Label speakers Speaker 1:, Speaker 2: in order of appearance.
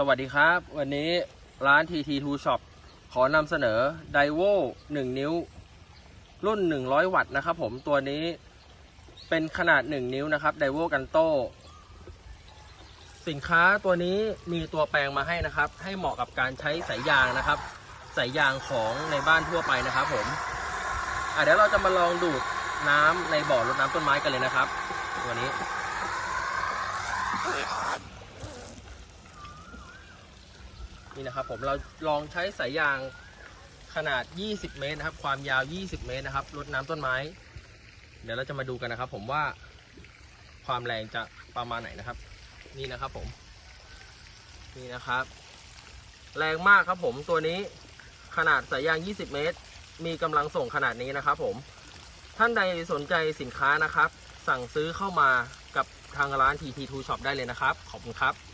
Speaker 1: สวัสดีครับ วันนี้ร้าน TT2 Shop ขอนำเสนอ d i v o 1นิ้ว รุ่น 100 วัตต์นะครับผมตัวนี้เป็นขนาด 1 นิ้วนะครับ d i v o กันโตสินค้าตัวนี้มีตัวแปลงมาให้นะครับ ให้เหมาะกับการใช้สายยางนะครับสายยางของในบ้านทั่วไปนะครับผมเดี๋ยวเราจะมาลองดูดน้ำในบ่อรดน้ำต้นไม้กันเลยนะครับ ตัวนี้ นี่นะครับผมเราลองใช้สายยางขนาด 20 เมตรนะครับ ความยาว 20 เมตรนะครับรดน้ำต้นไม้ เดี๋ยวเราจะมาดูกันนะครับ ผมว่าความแรงจะประมาณไหนนะครับ นี่นะครับผม นี่นะครับ แรงมากครับผมตัวนี้ขนาดสายยาง 20 เมตร มีกำลังส่งขนาดนี้นะครับ ผม ท่านใดสนใจสินค้านะครับ สั่งซื้อเข้ามากับทางร้าน TT2 Shop ได้เลยนะครับ ขอบคุณครับ